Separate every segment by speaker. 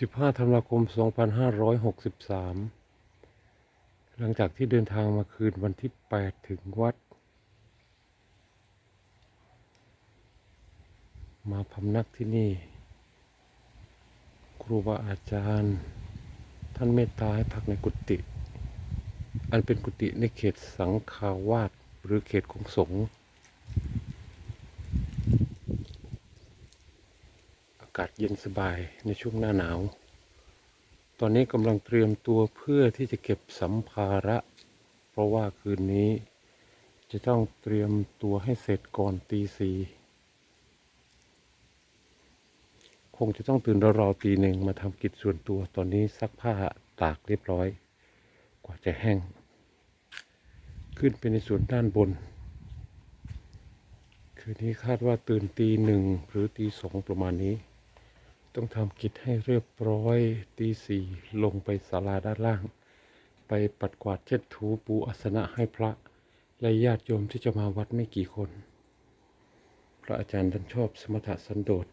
Speaker 1: 15ธันวาคม 2563 หลังจากที่เดินทางมาคืนวันที่ 8 ถึงวัด มาพำนักที่นี่ ครูบาอาจารย์ ท่านเมตตาให้พักในกุฏิอันเป็นกุฏิในเขตสังฆาวาสหรือเขตของสงฆ์ากาศเย็นสบายในช่วงหน้าหนาว ตอนนี้กำลังเตรียมตัวเพื่อที่จะเก็บสัมภาระ เพราะว่าคืนนี้ จะต้องเตรียมตัวให้เสร็จก่อนตีสี่คงจะต้องตื่นราวๆตีหนึ่งมาทำกิจส่วนตัวตอนนี้ซักผ้าตากเรียบร้อย กว่าจะแห้ง ขึ้นไปในส่วนด้านบน คืนนี้คาดว่าตื่นตีหนึ่งหรือตีสองประมาณนี้ ต้องทำกิจให้เรียบร้อยตีสี่ลงไปศาลาด้านล่าง ไปปัดกวาดเช็ดถูปูอาสนะให้พระ และญาติโยมที่จะมาวัดไม่กี่คน พระอาจารย์ท่านชอบสมถะสันโดษ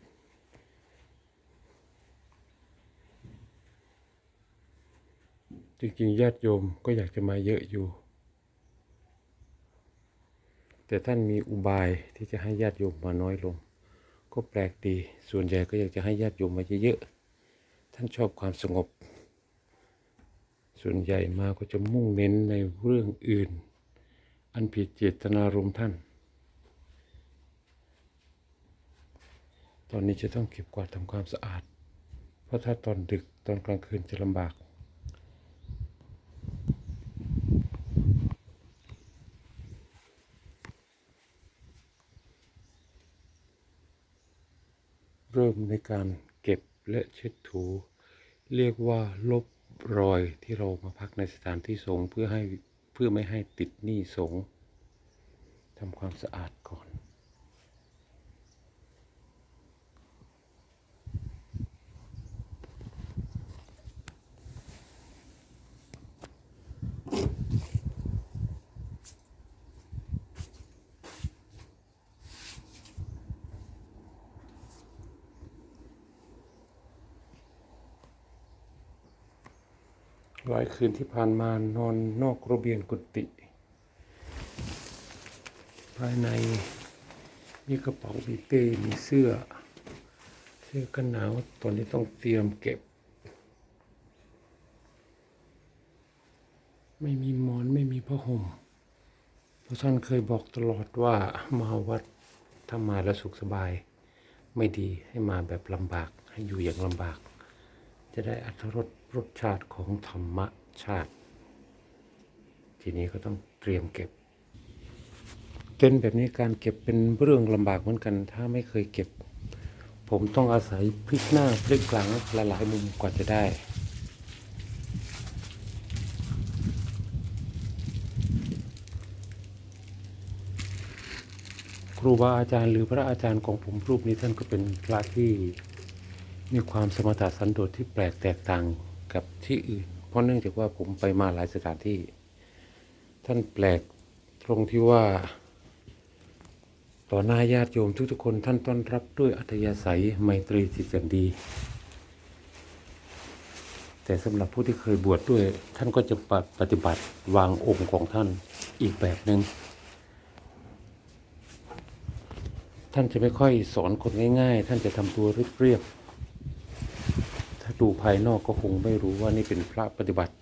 Speaker 1: จริงๆญาติโยมก็อยากจะมาเยอะอยู่ แต่ท่านมีอุบายที่จะให้ญาติโยมมาน้อยลง ก็แปลกดี ส่วนใหญ่ก็อยากจะให้ญาติโยมมาเยอะๆ ท่านชอบความสงบ ส่วนใหญ่มาก็จะมุ่งเน้นในเรื่องอื่น อันผิดเจตนารมณ์ท่าน ตอนนี้จะต้องเก็บกวาดทำความสะอาด เพราะถ้าตอนดึกตอนกลางคืนจะลำบาก เริ่มในการเก็บและเช็ดถู เรียกว่าลบรอยที่เรามาพักในสถานที่สงฆ์เพื่อให้เพื่อไม่ให้ติดหนี้สงฆ์ทำความสะอาดก่อน หลายคืนที่ผ่านมานอนนอกระเบียงกุฏิภายในมีกระเป๋ามีเป้มีเสื้อ เสื้อกันหนาวตอนนี้ต้องเตรียมเก็บ ไม่มีหมอนไม่มีผ้าห่มเพราะท่านเคยบอกตลอดว่ามาวัดถ้ามาแล้วสุขสบาย ไม่ดีให้มาแบบลำบากให้อยู่อย่างลำบาก จะได้อัตรสรสชาติของธรรมชาติ ทีนี้ก็ต้องเตรียมเก็บ เต็นแบบนี้การเก็บเป็นเรื่องลำบากเหมือนกัน ถ้าไม่เคยเก็บ ผมต้องอาศัยพลิกหน้าพลิกหลังหลายๆมุมกว่าจะได้ครูบาอาจารย์หรือพระอาจารย์ของผมรูปนี้ท่านก็เป็นพระที่ มีความสมถะสันโดษที่แปลกแตกต่างกับที่อื่น เพราะเนื่องจากว่าผมไปมาหลายสถานที่ ท่านแปลกตรงที่ว่า ต่อหน้าญาติโยมทุกๆคนท่านต้อนรับด้วยอัธยาศัยไมตรีจิตอย่างดี แต่สำหรับผู้ที่เคยบวชดด้วย ท่านก็จะปฏิบัติวางองค์ของท่านอีกแบบหนึง่งท่านจะไม่ค่อยสอนคนง่าย ๆ ท่านจะทำตัวเรียบๆ ถ้าดูภายนอกก็คงไม่รู้ว่านี่เป็นพระปฏิบัติ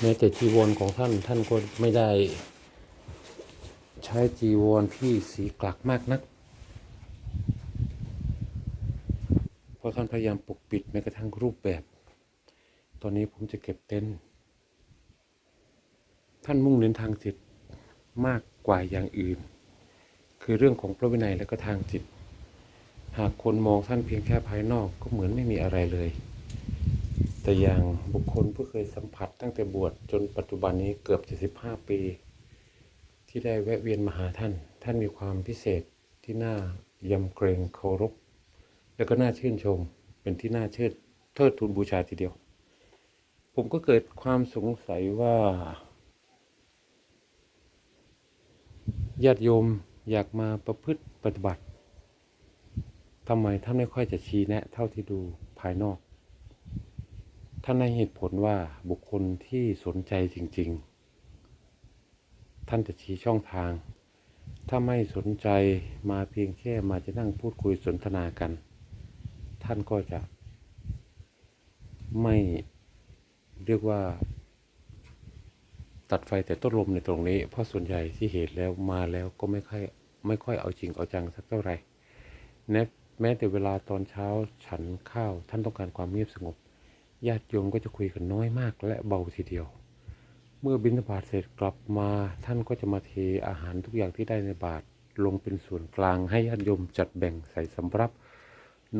Speaker 1: แม้แต่จีวรของท่านท่านก็ไม่ได้ ใช้จีวรที่สีกลักมากนัก เพราะท่านพยายามปกปิดแม้กระทั่งรูปแบบ ตอนนี้ผมจะเก็บเต็นท์ท่านมุ่งเน้นทางจิตมากกว่าอย่างอื่น คือเรื่องของพระวินัยและก็ทางจิต หากคนมองท่านเพียงแค่ภายนอกก็เหมือนไม่มีอะไรเลย แต่อย่างบุคคลผู้เคยสัมผัสตั้งแต่บวชจนปัจจุบันนี้เกือบ75ปี ที่ได้แวะเวียนมาหาท่าน ท่านมีความพิเศษที่น่ายำเกรงเคารพ และก็น่าชื่นชม เป็นที่น่าเชิดเทิดทูนบูชาทีเดียว ผมก็เกิดความสงสัยว่าญาติโยมอยากมาประพฤติปฏิบัติ ทำไมท่านไม่ค่อยจะชี้แนะ เท่าที่ดูภายนอก ท่านให้เหตุผลว่าบุคคลที่สนใจจริง ๆ ท่านจะชี้ช่องทาง ถ้าไม่สนใจมาเพียงแค่มาจะนั่งพูดคุยสนทนากัน ท่านก็จะไม่เรียกว่า ตัดไฟแต่ต้นลมในตรงนี้ เพราะส่วนใหญ่ที่เหตุแล้วมาแล้วก็ไม่ค่อยไม่ค่อยเอาจริงเอาจังสักเท่าไหร่แม้ แม้แต่เวลาตอนเช้าฉันข้าว ท่านต้องการความเงียบสงบ ญาติโยมก็จะคุยกันน้อยมากและเบาทีเดียว เมื่อบิณฑบาตเสร็จกลับมาท่านก็จะมาเทอาหารทุกอย่างที่ได้ในบาตรลงเป็นส่วนกลางให้ญาติโยมจัดแบ่งใส่สำรับ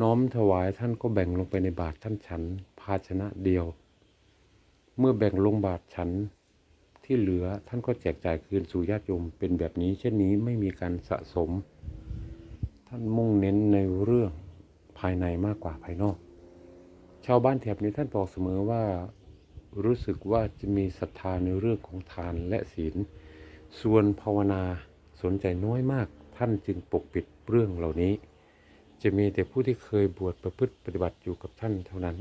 Speaker 1: น้อมถวายท่านก็แบ่งลงไปในบาตรท่านฉันภาชนะเดียว เมื่อแบ่งลงบาตรฉันที่เหลือท่านก็แจกจ่ายคืนสู่ญาติโยมเป็นแบบนี้ เช่นนี้ไม่มีการสะสม ท่านมุ่งเน้นในเรื่องภายในมากกว่าภายนอก ชาวบ้านแถบนี้ท่านบอกเสมอว่ารู้สึกว่าจะมีศรัทธาในเรื่องของทานและศีล ส่วนภาวนาสนใจน้อยมาก ท่านจึงปกปิดเรื่องเหล่านี้ จะมีแต่ผู้ที่เคยบวชประพฤติปฏิบัติอยู่กับท่านเท่านั้น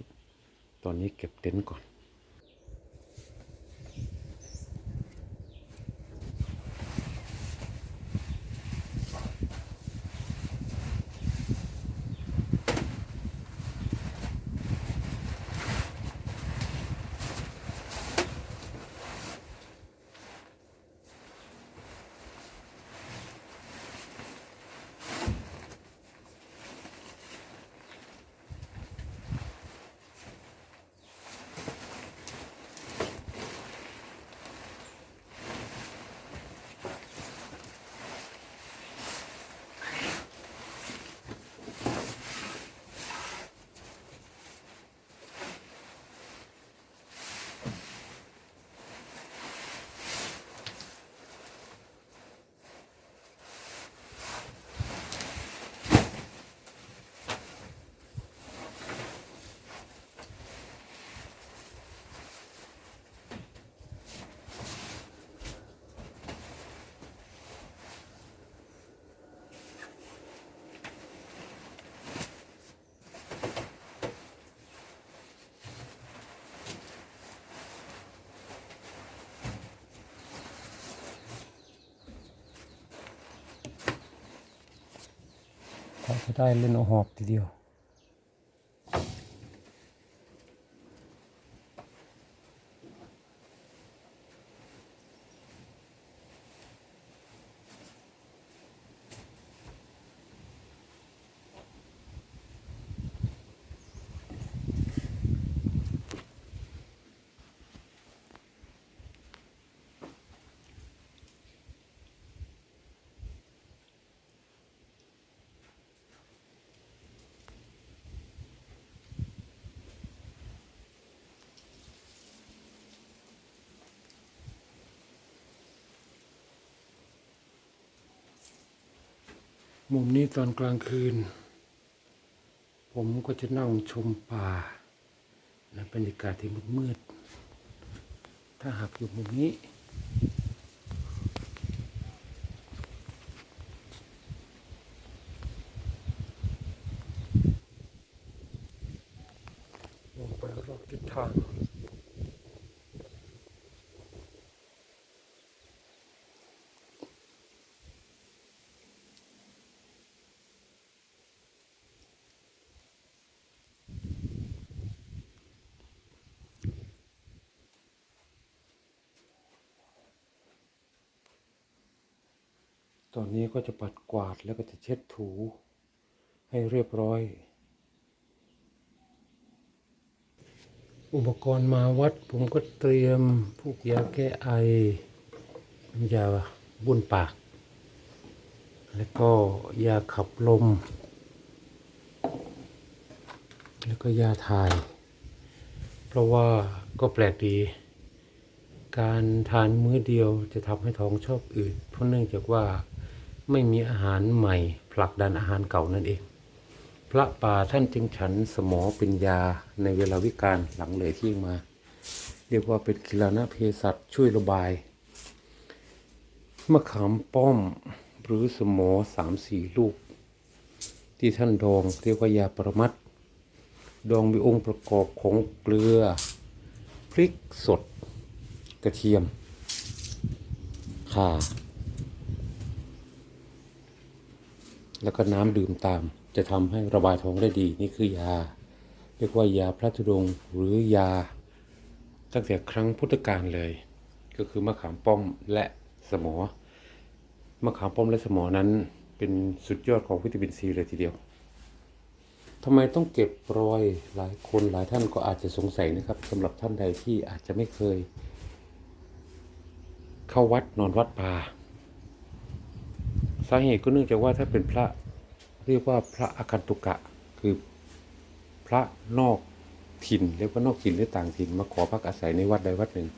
Speaker 1: ตอนนี้เก็บเต็นท์ก่อน เขาจะได้เล่นเอาหอบทีเดียว มุมนี้ตอนกลางคืน ผมก็จะนั่งชมป่าและบรรยากาศที่มืดๆถ้าหากอยู่มุมนี้ มองไปรอบทิศทาง ตอนนี้ก็จะปัดกวาดแล้วก็จะเช็ดถูให้เรียบร้อย อุปกรณ์มาวัดผมก็เตรียมพวกยาแก้ไอ ยาบุนปาก แล้วก็ยาขับลม แล้วก็ยาถ่าย เพราะว่าก็แปลกดี การทานมื้อเดียวจะทำให้ท้องชอบอืดเพราะเนื่องจากว่า ไม่มีอาหารใหม่ ผลักดันอาหารเก่านั่นเอง พระป่าท่านจึงฉันสมอเป็นยาในเวลาวิกาลหลังเลยที่มา เรียกว่าเป็นกิลานะเภสัชช่วยระบายมะขามป้อมหรือสมอสามสี่ลูก ที่ท่านดองเรียกว่ายาประมัตถ์ดองมีองค์ประกอบของเกลือ พริกสด กระเทียมข่า แล้วก็น้ำดื่มตาม จะทำให้ระบายท้องได้ดี นี่คือยา เรียกว่ายาพระธุดงค์หรือยา ตั้งแต่ครั้งพุทธกาลเลย ก็คือมะขามป้อมและสมอมะขามป้อมและสมอนั้น เป็นสุดยอดของวิตามินซีเลยทีเดียวทำไมต้องเก็บรอยหลายคนหลายท่านก็อาจจะสงสัยนะครับสำหรับท่านใดที่อาจจะไม่เคย เข้าวัดนอนวัดป่า สาเหตุก็เนื่องจากว่าถ้าเป็นพระเรียกว่าพระอาคันตุกะ คือพระนอกถิ่นเรียกว่านอกถิ่นหรือต่างถิ่นมาขอพักอาศัยในวัดใดวัดหนึ่ง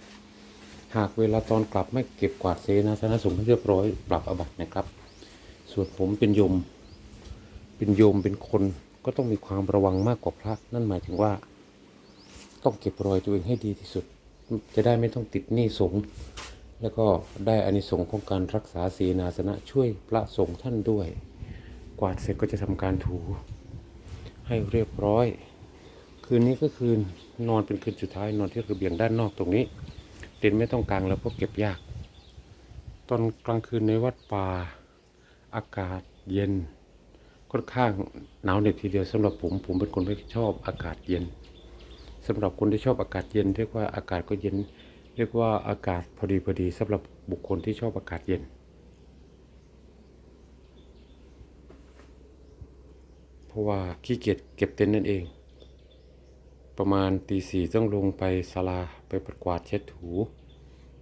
Speaker 1: หากเวลาตอนกลับไม่เก็บกวาดเสนาสนะสงฆ์ให้เรียบร้อยปรับอบัตนะครับ ส่วนผมเป็นโยม เป็นโยมเป็นคนก็ต้องมีความระวังมากกว่าพระ นั่นหมายถึงว่า ต้องเก็บรอยตัวเองให้ดีที่สุด จะได้ไม่ต้องติดหนี้สงฆ์ แล้วก็ได้อานิสงส์ของการรักษาศีนาสนะช่วยพระสงฆ์ท่านด้วย กวาดเสร็จก็จะทำการถูให้เรียบร้อย คืนนี้ก็คืนนอนเป็นคืนสุดท้ายนอนที่ระเบียงด้านนอกตรงนี้เต็นท์ไม่ต้องกลางแล้วเพราะเก็บยาก ตอนกลางคืนในวัดป่าอากาศเย็นค่อนข้างหนาวเหน็บทีเดียวสำหรับผมผมเป็นคนไม่ชอบอากาศเย็นสำหรับคนที่ชอบอากาศเย็นเรียกว่าอากาศก็เย็น เรียกว่าอากาศพอดีพอดีสำหรับบุคคลที่ชอบอากาศเย็น เพราะว่าขี้เกียจเก็บเต็นท์นั่นเอง ประมาณตีสี่ต้องลงไปศาลาไปปัดกวาดเช็ดถู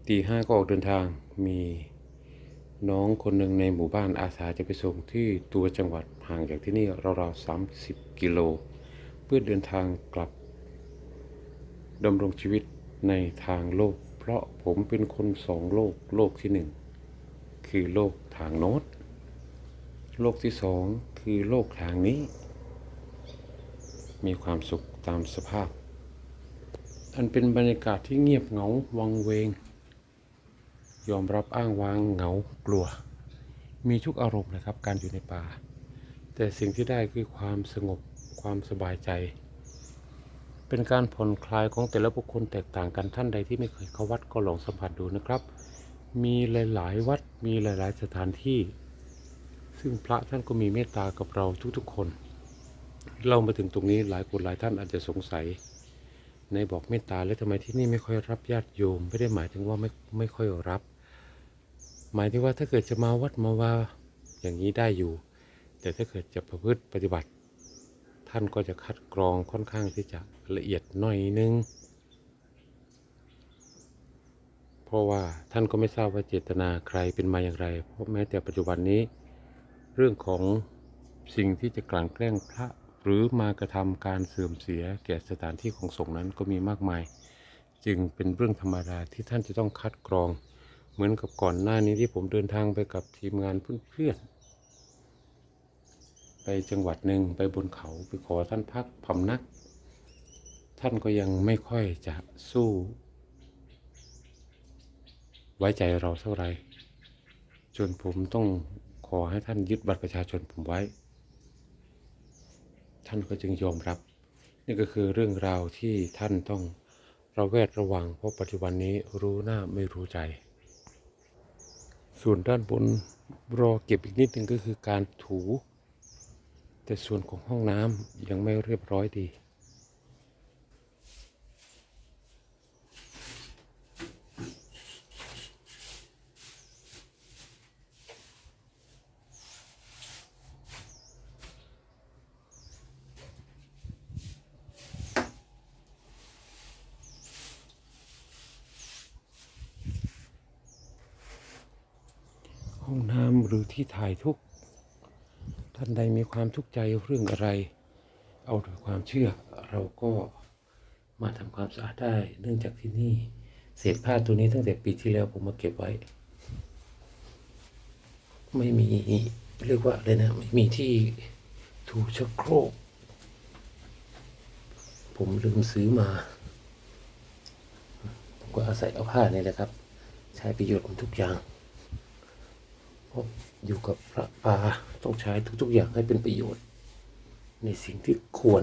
Speaker 1: ตีห้าก็ออกเดินทางมีน้องคนหนึ่งในหมู่บ้านอาสาจะไปส่งที่ตัวจังหวัดห่างจากที่นี่ราวๆสามสิบกิโล เพื่อเดินทางกลับดำรงชีวิตในทางโลก เพราะผมเป็นคนสองโลกโลกที่หนึ่งคือโลกทางโน้ตโลกที่สองคือโลกทางนี้ มีความสุขตามสภาพ อันเป็นบรรยากาศที่เงียบเหงาวังเวง ยอมรับอ้างว้างเหงากลัว มีทุกอารมณ์นะครับการอยู่ในป่า แต่สิ่งที่ได้คือความสงบความสบายใจ เป็นการผ่อนคลายของแต่ละบุคคลแตกต่างกันท่านใดที่ไม่เคยเข้าวัดก็ลองสัมผัสดูนะครับ มีหลาย ๆ วัดมีหลาย ๆ สถานที่ ซึ่งพระท่านก็มีเมตตากับเราทุก ๆ คน เรามาถึงตรงนี้หลายคนหลายท่านอาจจะสงสัย ในบอกเมตตาแล้วทำไมที่นี่ไม่ค่อยรับญาติโยม ไม่ได้หมายถึงว่าไม่ไม่ค่อยรับ หมายถึงว่าถ้าเกิดจะมาวัดมาว่าอย่างนี้ได้อยู่ แต่ถ้าเกิดจะประพฤติปฏิบัติ ท่านก็จะคัดกรองค่อนข้างที่จะละเอียดหน่อยนึง เพราะว่าท่านก็ไม่ทราบว่าเจตนาใครเป็นมาอย่างไร เพราะแม้แต่ปัจจุบันนี้ เรื่องของสิ่งที่จะกลั่นแกล้งพระหรือมากระทำการเสื่อมเสียแก่สถานที่ของสงฆ์นั้นก็มีมากมาย จึงเป็นเรื่องธรรมดาที่ท่านจะต้องคัดกรอง เหมือนกับก่อนหน้านี้ที่ผมเดินทางไปกับทีมงานเพื่อนๆ ไปจังหวัดหนึ่งไปบนเขาไปขอท่านพักพำนัก ท่านก็ยังไม่ค่อยจะสู้ ไว้ใจเราเท่าไหร่จนผมต้องขอให้ท่านยึดบัตรประชาชนผมไว้ ท่านก็จึงยอมรับ นี่ก็คือเรื่องราวที่ท่านต้องระแวดระวังเพราะปัจจุบันนี้รู้หน้าไม่รู้ใจ ส่วนด้านบนรอเก็บอีกนิดนึงก็คือการถู แต่ส่วนของห้องน้ำยังไม่เรียบร้อยดี ห้องน้ำหรือที่ถ่ายทุก ท่านใดมีความทุกข์ใจเรื่องอะไร เอาโดยความเชื่อเราก็มาทำความสะอาดได้ เนื่องจากที่นี่เศษผ้าตัวนี้ตั้งแต่ปีที่แล้วผมมาเก็บไว้ ไม่มีเรียกว่าอะไรนะไม่มีที่ถูชักโครก ผมลืมซื้อมา ผมก็อาศัยเอาผ้านี่แหละครับ ใช้ประโยชน์ทุกอย่าง อยู่กับพระป่าต้องใช้ทุก ๆ อย่างให้เป็นประโยชน์ ในสิ่งที่ควร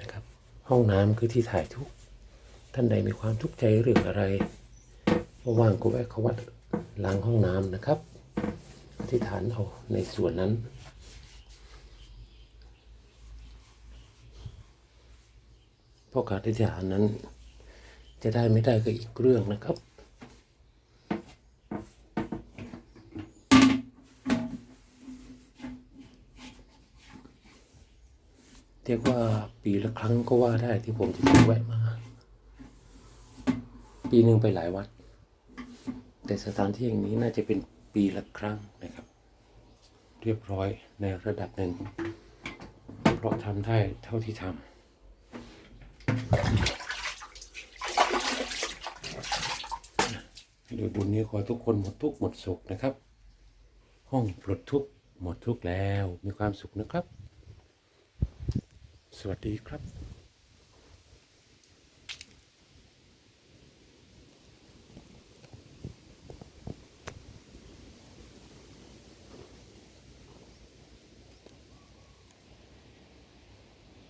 Speaker 1: นะครับ ห้องน้ำคือที่ถ่ายทุกท่านใดมีความทุกข์ใจเรื่องอะไรว่างก็แวะเข้าวัดล้างห้องน้ำนะครับอธิษฐานเอาในส่วนนั้นเพราะการอธิษฐานนั้น จะได้ไม่ได้ก็อีกเรื่องนะครับ เรียกว่าปีละ ครั้งก็ว่าได้ที่ผมจะแวะมา ปีหนึ่งไปหลายวัด แต่สถานที่อย่างนี้น่าจะเป็นปีละครั้งนะครับ เรียบร้อยในระดับหนึ่งเพราะทำได้เท่าที่ทำโดยบุญนี้ขอทุกคนหมดทุกหมดสุขนะครับ ห้องปลดทุกหมดทุกแล้วมีความสุขนะครับ สวัสดีครับ